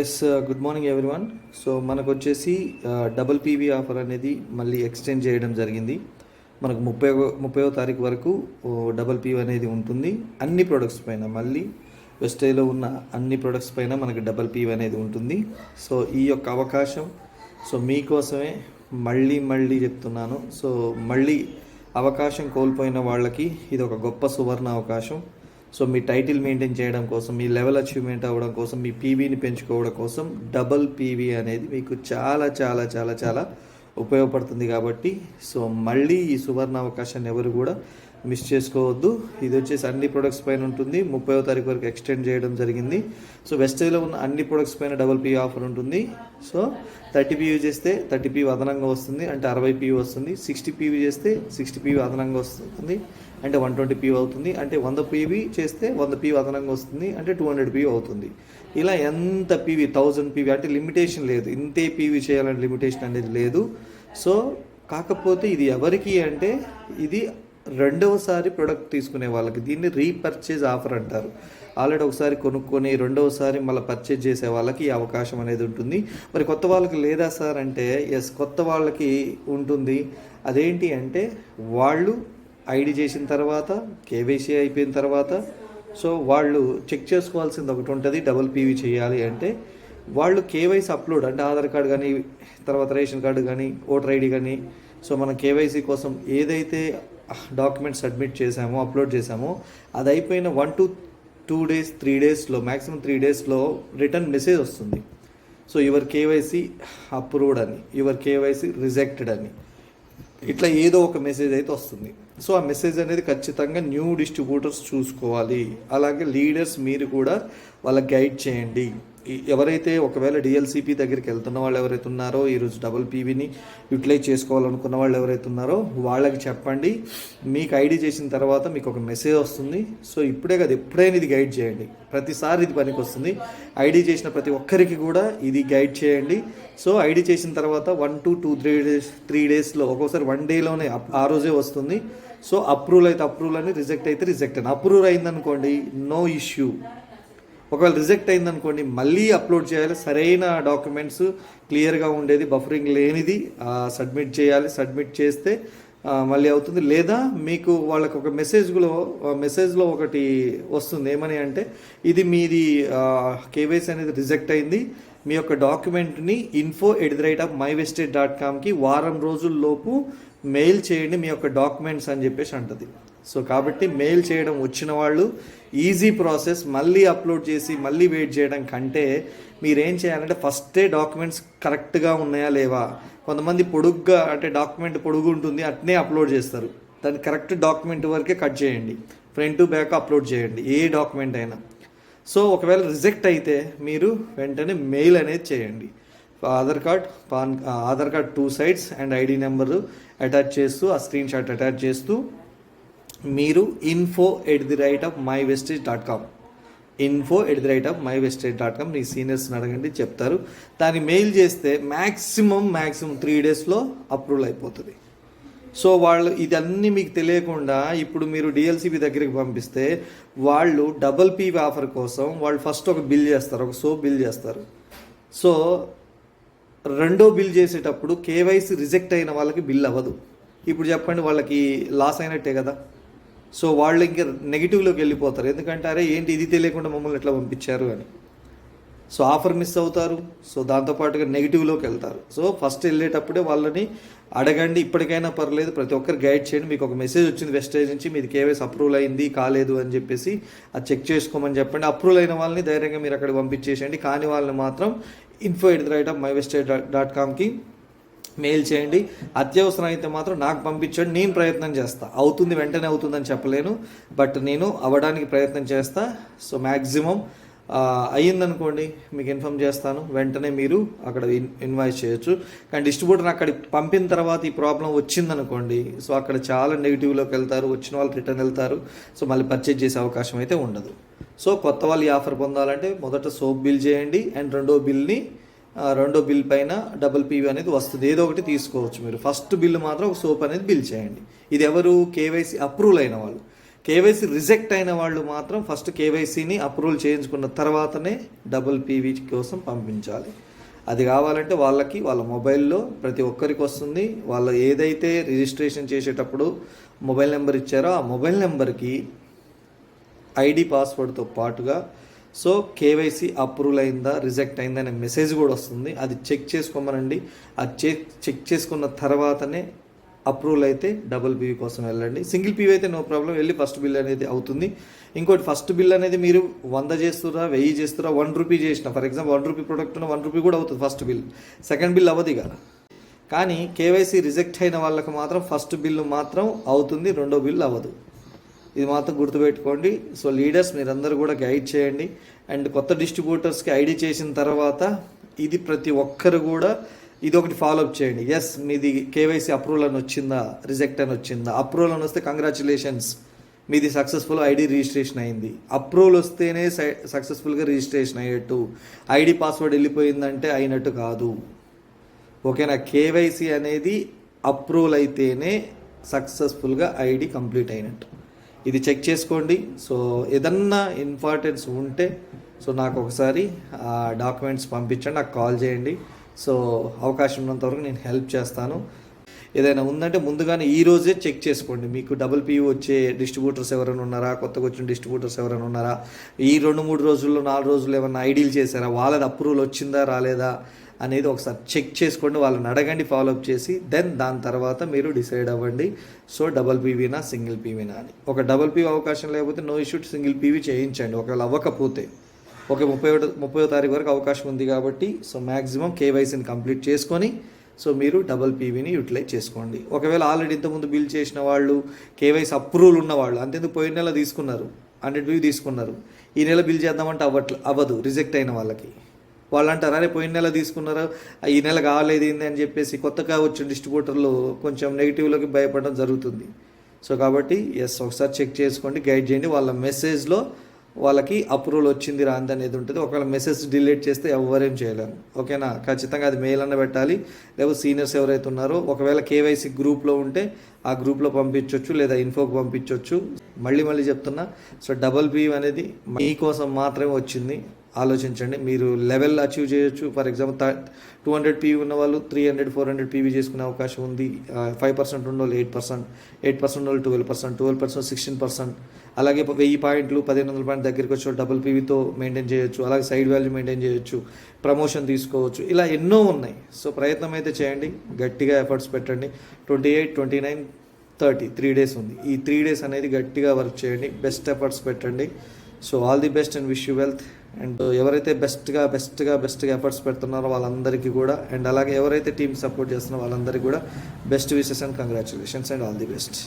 Yes good morning everyone so మనకు వచ్చేసి double PV offer అనేది మళ్ళీ ఎక్స్టెండ్ చేయడం జరిగింది. మనకు ముప్పై ముప్పైవ తారీఖు వరకు డబుల్ పీవీ అనేది ఉంటుంది. అన్ని ప్రొడక్ట్స్ పైన మళ్ళీ వెస్టేలో ఉన్న అన్ని ప్రొడక్ట్స్ పైన మనకి డబుల్ పీవీ అనేది ఉంటుంది. సో ఈ యొక్క అవకాశం సో మీకోసమే మళ్ళీ మళ్ళీ చెప్తున్నాను. సో మళ్ళీ అవకాశం కోల్పోయిన వాళ్ళకి ఇది ఒక గొప్ప సువర్ణ అవకాశం. సో మీ టైటిల్ మెయింటైన్ చేయడం కోసం మీ లెవెల్ అచీవ్మెంట్ అవ్వడం కోసం మీ పీవీని పెంచుకోవడం కోసం డబల్ పీవీ అనేది మీకు చాలా చాలా చాలా చాలా ఉపయోగపడుతుంది కాబట్టి సో మళ్ళీ ఈ సువర్ణ అవకాశాన్ని ఎవరు కూడా మిస్ చేసుకోవద్దు. ఇది వచ్చేసి అన్ని ప్రొడక్ట్స్ పైన ఉంటుంది. ముప్పైవ తారీఖు వరకు ఎక్స్టెండ్ చేయడం జరిగింది. సో వెస్టేజ్లో ఉన్న అన్ని ప్రొడక్ట్స్ పైన డబల్ పీ ఆఫర్ ఉంటుంది. సో థర్టీ పీ యూజ్ చేస్తే థర్టీ పీ అదనంగా వస్తుంది. అంటే అరవై పీ వస్తుంది. సిక్స్టీ పీవీ చేస్తే సిక్స్టీ పీవీ అదనంగా వస్తుంది. అంటే వన్ ట్వంటీ పీవీ అవుతుంది. అంటే వంద పీవీ చేస్తే వంద పీవీ అదనంగా వస్తుంది. అంటే టూ హండ్రెడ్ పీవీ అవుతుంది. ఇలా ఎంత పీవీ థౌజండ్ పీవీ అంటే లిమిటేషన్ లేదు. ఇంతే పీవీ చేయాలని లిమిటేషన్ అనేది లేదు. సో కాకపోతే ఇది ఎవరికి అంటే ఇది రెండవసారి ప్రొడక్ట్ తీసుకునే వాళ్ళకి దీన్ని రీపర్చేజ్ ఆఫర్ అంటారు. ఆల్రెడీ ఒకసారి కొనుక్కొని రెండవసారి మళ్ళీ పర్చేజ్ చేసే వాళ్ళకి ఈ అవకాశం అనేది ఉంటుంది. మరి కొత్త వాళ్ళకి లేదా సార్ అంటే ఎస్ కొత్త వాళ్ళకి ఉంటుంది. అదేంటి అంటే వాళ్ళు ఐడి చేసిన తర్వాత కేవైసీ అయిపోయిన తర్వాత సో వాళ్ళు చెక్ చేసుకోవాల్సింది ఒకటి ఉంటుంది డబుల్ పీవీ చేయాలి అంటే వాళ్ళు కేవైసీ అప్లోడ్ అంటే ఆధార్ కార్డు కానీ తర్వాత రేషన్ కార్డు కానీ ఓటర్ ఐడి కానీ సో మనం కేవైసీ కోసం ఏదైతే డాక్యుమెంట్ సబ్మిట్ చేసాము అప్లోడ్ చేసాము అది అయిపోయిన one to two days three డేస్లో మ్యాక్సిమం త్రీ డేస్లో రిటర్న్ మెసేజ్ వస్తుంది. సో యువర్ కేవైసీ అప్రూవ్డ్ అని యువర్ కేవైసీ రిజెక్టెడ్ అని. ఇట్లా ఏదో ఒక మెసేజ్ అయితే వస్తుంది. సో ఆ మెసేజ్ అనేది ఖచ్చితంగా న్యూ డిస్ట్రిబ్యూటర్స్ చూసుకోవాలి. అలాగే లీడర్స్ మీరు కూడా వాళ్ళకి గైడ్ చేయండి. ఎవరైతే ఒకవేళ డిఎల్సిపి దగ్గరికి వెళ్తున్న వాళ్ళు ఎవరైతే ఉన్నారో ఈరోజు డబుల్ పీవీని యూటిలైజ్ చేసుకోవాలనుకున్న వాళ్ళు ఎవరైతే ఉన్నారో వాళ్ళకి చెప్పండి. మీకు ఐడి చేసిన తర్వాత మీకు ఒక మెసేజ్ వస్తుంది. సో ఇప్పుడే కదా ఎప్పుడైనా ఇది గైడ్ చేయండి. ప్రతిసారి ఇది పనికి వస్తుంది. ఐడి చేసిన ప్రతి ఒక్కరికి కూడా ఇది గైడ్ చేయండి. సో ఐడి చేసిన తర్వాత one to two three days three డేస్లో ఒక్కోసారి వన్ డేలోనే ఆ రోజే వస్తుంది. సో అప్రూవల్ అయితే అప్రూవల్ అని రిజెక్ట్ అయితే రిజెక్ట్ అని. అప్రూవ్ అయిందనుకోండి నో ఇష్యూ ఒకవేళ రిజెక్ట్ అయిందనుకోండి మళ్ళీ అప్లోడ్ చేయాలి. సరైన డాక్యుమెంట్స్ క్లియర్గా ఉండేది బఫరింగ్ లేనిది సబ్మిట్ చేయాలి. సబ్మిట్ చేస్తే మళ్ళీ అవుతుంది. లేదా మీకు వాళ్ళకి ఒక మెసేజ్లో మెసేజ్లో ఒకటి వస్తుంది. ఏమని అంటే ఇది మీది కేవైసీ అనేది రిజెక్ట్ అయింది. మీ యొక్క డాక్యుమెంట్ని info at the rate of my vestige dot కామ్కి వారం రోజుల్లోపు మెయిల్ చేయండి. మీ యొక్క డాక్యుమెంట్స్ అని చెప్పేసి అంటది. సో కాబట్టి మెయిల్ చేయడం వచ్చిన వాళ్ళు ఈజీ ప్రాసెస్ మళ్ళీ అప్లోడ్ చేసి మళ్ళీ వెయిట్ చేయడం కంటే మీరేం చేయాలంటే ఫస్టే డాక్యుమెంట్స్ కరెక్ట్గా ఉన్నాయా లేవా? కొంతమంది పొడుగ్గా అంటే డాక్యుమెంట్ పొడుగు ఉంటుంది అట్నే అప్లోడ్ చేస్తారు. దాన్ని కరెక్ట్ డాక్యుమెంట్ వరకే కట్ చేయండి. ఫ్రంట్ టు బ్యాక్ అప్లోడ్ చేయండి ఏ డాక్యుమెంట్ అయినా. సో ఒకవేళ రిజెక్ట్ అయితే మీరు వెంటనే మెయిల్ అనేది చేయండి. Aadhaar card PAN Aadhaar card two sides and ID number attach చేస్తూ ఆ స్క్రీన్ షాట్ అటాచ్ చేస్తూ మీరు info at the rate of my vestige dot com info at the rate of my vestige dot com మీ సీనియర్స్ని అడగండి చెప్తారు. దాన్ని mail చేస్తే maximum maximum three డేస్లో అప్రూవల్ అయిపోతుంది. సో వాళ్ళు ఇదన్నీ మీకు తెలియకుండా ఇప్పుడు మీరు డిఎల్సిబి దగ్గరికి పంపిస్తే వాళ్ళు డబల్ పీవీ ఆఫర్ కోసం వాళ్ళు ఫస్ట్ ఒక బిల్ చేస్తారు ఒక సో బిల్ చేస్తారు. సో రెండో బిల్ చేసేటప్పుడు కేవైసీ రిజెక్ట్ అయిన వాళ్ళకి బిల్ అవ్వదు. ఇప్పుడు చెప్పండి వాళ్ళకి లాస్ అయినట్టే కదా. సో వాళ్ళు ఇంకా నెగిటివ్లోకి వెళ్ళిపోతారు. ఎందుకంటే అరే ఏంటి ఇది తెలియకుండా మమ్మల్ని ఎట్లా పంపించారు? అని. సో ఆఫర్ మిస్ అవుతారు. సో దాంతోపాటుగా నెగిటివ్లోకి వెళ్తారు. సో ఫస్ట్ వెళ్ళేటప్పుడే వాళ్ళని అడగండి. ఇప్పటికైనా పర్లేదు. ప్రతి ఒక్కరు గైడ్ చేయండి. మీకు ఒక మెసేజ్ వచ్చింది వెస్టేజ్ నుంచి మీది కేవైస్ అప్రూవల్ అయింది కాలేదు అని చెప్పేసి అది చెక్ చేసుకోమని చెప్పండి. అప్రూవల్ అయిన వాళ్ళని ధైర్యంగా మీరు అక్కడ పంపించేసేయండి. కాని వాళ్ళని మాత్రం info at the rate of my wastage dot కామ్కి mail చేయండి. అత్యవసరం అయితే మాత్రం నాకు పంపించండి. నేను ప్రయత్నం చేస్తా. అవుతుంది వెంటనే అవుతుందని చెప్పలేను. బట్ నేను అవ్వడానికి ప్రయత్నం చేస్తా. సో మ్యాక్సిమం అయ్యిందనుకోండి మీకు ఇన్ఫామ్ చేస్తాను. వెంటనే మీరు అక్కడ ఇన్- ఇన్వాయిస్ చేయొచ్చు. కానీ డిస్ట్రిబ్యూటర్ అక్కడ పంపిన తర్వాత ఈ ప్రాబ్లం వచ్చిందనుకోండి సో అక్కడ చాలా నెగిటివ్లోకి వెళ్తారు. వచ్చిన వాళ్ళు రిటర్న్ వెళ్తారు. సో మళ్ళీ పర్చేజ్ చేసే అవకాశం అయితే ఉండదు. సో కొత్త వాళ్ళు ఈ ఆఫర్ పొందాలంటే మొదట సోప్ బిల్ చేయండి. అండ్ రెండో బిల్ని రెండో బిల్ పైన డబుల్ పీవీ అనేది వస్తుంది. ఏదో ఒకటి తీసుకోవచ్చు మీరు. ఫస్ట్ బిల్ మాత్రం ఒక సోప్ అనేది బిల్ చేయండి. ఇది ఎవరు కేవైసీ అప్రూవల్ అయిన వాళ్ళు. కేవైసీ రిజెక్ట్ అయిన వాళ్ళు మాత్రం ఫస్ట్ కేవైసీని అప్రూవల్ చేయించుకున్న తర్వాతనే డబుల్ పీవీ కోసం పంపించాలి. అది కావాలంటే వాళ్ళకి వాళ్ళ మొబైల్లో ప్రతి ఒక్కరికి వస్తుంది. వాళ్ళు ఏదైతే రిజిస్ట్రేషన్ చేసేటప్పుడు మొబైల్ నెంబర్ ఇచ్చారో ఆ మొబైల్ నెంబర్కి ఐడి పాస్వర్డ్తో పాటుగా సో కేవైసీ అప్రూవల్ అయిందా రిజెక్ట్ అయిందా అనే మెసేజ్ కూడా వస్తుంది. అది చెక్ చేసుకోమనండి. అది చెక్ చెక్ చేసుకున్న తర్వాతనే అప్రూవల్ అయితే డబుల్ పీవీ కోసం వెళ్ళండి. సింగిల్ పీవీ అయితే నో ప్రాబ్లం. వెళ్ళి ఫస్ట్ బిల్ అనేది అవుతుంది. ఇంకోటి ఫస్ట్ బిల్ అనేది మీరు వంద చేస్తురా వెయ్యి చేస్తురా వన్ రూపీ చేసిన for example one rupee product ఉన్న వన్ రూపీ కూడా అవుతుంది ఫస్ట్ బిల్. సెకండ్ బిల్ అవ్వదు ఇక. కానీ కేవైసీ రిజెక్ట్ అయిన వాళ్ళకు మాత్రం ఫస్ట్ బిల్లు మాత్రం అవుతుంది రెండో బిల్ అవ్వదు. ఇది మాత్రం గుర్తుపెట్టుకోండి. సో లీడర్స్ మీరందరూ కూడా గైడ్ చేయండి. అండ్ కొత్త డిస్ట్రిబ్యూటర్స్కి ఐడి చేసిన తర్వాత ఇది ప్రతి ఒక్కరు కూడా ఇది ఒకటి ఫాలోఅప్ చేయండి. ఎస్ మీది కేవైసీ అప్రూవల్ అని వచ్చిందా? రిజెక్ట్ అని వచ్చిందా? అప్రూవల్ అని వస్తే కంగ్రాచులేషన్స్ మీది సక్సెస్ఫుల్ ఐడి రిజిస్ట్రేషన్ అయింది. అప్రూవల్ వస్తేనే సక్సెస్ఫుల్గా రిజిస్ట్రేషన్ అయ్యేట్టు. ఐడి పాస్వర్డ్ వెళ్ళిపోయిందంటే అయినట్టు కాదు. ఓకేనా? కేవైసీ అనేది అప్రూవల్ అయితేనే సక్సెస్ఫుల్గా ఐడి కంప్లీట్ అయినట్టు. ఇది చెక్ చేసుకోండి. సో ఏదన్నా ఇంపార్టెన్స్ ఉంటే సో నాకు ఒకసారి ఆ డాక్యుమెంట్స్ పంపించండి నాకు కాల్ చేయండి. సో అవకాశం ఉన్నంత వరకు నేను హెల్ప్ చేస్తాను. ఏదైనా ఉందంటే ముందుగానే ఈ రోజే చెక్ చేసుకోండి. మీకు డబుల్ పీ వచ్చే డిస్ట్రిబ్యూటర్స్ ఎవరైనా ఉన్నారా? కొత్తగా వచ్చిన డిస్ట్రిబ్యూటర్స్ ఎవరైనా ఉన్నారా? ఈ రెండు మూడు రోజుల్లో నాలుగు రోజులు ఏమైనా ఐడీలు చేశారా? వాళ్ళది అప్రూవల్ వచ్చిందా రాలేదా? అనేది ఒకసారి చెక్ చేసుకోండి వాళ్ళని అడగండి ఫాలోఅప్ చేసి దెన్ దాని తర్వాత మీరు డిసైడ్ అవ్వండి. సో డబల్ పీవీనా సింగిల్ పీవీనా అని. ఒక డబల్ పీవీ అవకాశం లేకపోతే నో ఇష్యూట్ సింగిల్ పీవీ చేయించండి. ఒకవేళ అవ్వకపోతే. ఒక ముప్పై ఒకటి ముప్పై తారీఖు వరకు అవకాశం ఉంది కాబట్టి సో మ్యాక్సిమం కేవైసీని కంప్లీట్ చేసుకొని సో మీరు డబల్ పీవీని యూటిలైజ్ చేసుకోండి. ఒకవేళ ఆల్రెడీ ఇంతకుముందు బిల్ చేసిన వాళ్ళు కేవైసీ అప్రూవల్ ఉన్న వాళ్ళు అంతేందుకు పోయిన నెల తీసుకున్నారు హండ్రెడ్ పీవీ తీసుకున్నారు. ఈ నెల బిల్ చేద్దామంటే అవ్వట్ల అవ్వదు రిజెక్ట్ అయిన వాళ్ళకి. వాళ్ళు అంటారు అరే పోయిన నెల తీసుకున్నారు? ఈ నెల కాలేదు ఏంది? అని చెప్పేసి కొత్తగా వచ్చిన డిస్ట్రిబ్యూటర్లు కొంచెం నెగిటివ్లోకి భయపడడం జరుగుతుంది. సో కాబట్టి ఎస్ ఒకసారి చెక్ చేసుకోండి గైడ్ చేయండి. వాళ్ళ మెసేజ్లో వాళ్ళకి అప్రూవల్ వచ్చింది రాంది అనేది ఉంటుంది. ఒకవేళ మెసేజ్ డిలీట్ చేస్తే ఎవరేం చేయలేరు. ఓకేనా? ఖచ్చితంగా అది మెయిల్ అన్న పెట్టాలి. లేకపోతే సీనియర్స్ ఎవరైతే ఉన్నారో ఒకవేళ కేవైసీ గ్రూప్లో ఉంటే ఆ గ్రూప్లో పంపించవచ్చు లేదా ఇన్ఫోకి పంపించవచ్చు మళ్ళీ మళ్ళీ చెప్తున్నా సో డబల్ పీ అనేది మీకోసం మాత్రమే వచ్చింది. ఆలోచించండి మీరు లెవెల్ అచీవ్ చేయొచ్చు. For example two hundred PV ఉన్న వాళ్ళు three hundred four hundred PV చేసుకునే అవకాశం ఉంది. ఫైవ్ పర్సెంట్ ఉన్న వాళ్ళు ఎయిట్ పర్సెంట్ ఎయిట్ పర్సెంట్ వాళ్ళు twelve percent twelve percent sixteen percent. అలాగే వెయ్యి పాయింట్లు పదిహేను వందల పాయింట్ దగ్గరికి వచ్చి డబుల్ పీవీతో మెయింటైన్ చేయొచ్చు. అలాగే సైడ్ వాల్యూ మెయింటైన్ చేయొచ్చు. ప్రమోషన్ తీసుకోవచ్చు. ఇలా ఎన్నో ఉన్నాయి. సో ప్రయత్నం అయితే చేయండి. గట్టిగా ఎఫర్ట్స్ పెట్టండి. Twenty eight twenty nine thirty three days ఉంది. ఈ త్రీ డేస్ అనేది గట్టిగా వర్క్ చేయండి. బెస్ట్ ఎఫర్ట్స్ పెట్టండి. So all the best and wish you wealth. And ఎవరైతే బెస్ట్గా బెస్ట్గా బెస్ట్గా ఎఫర్ట్స్ పెడుతున్నారో వాళ్ళందరికీ కూడా అండ్ అలాగే ఎవరైతే టీం సపోర్ట్ చేస్తున్నారో వాళ్ళందరికీ కూడా best wishes and congratulations and all the best.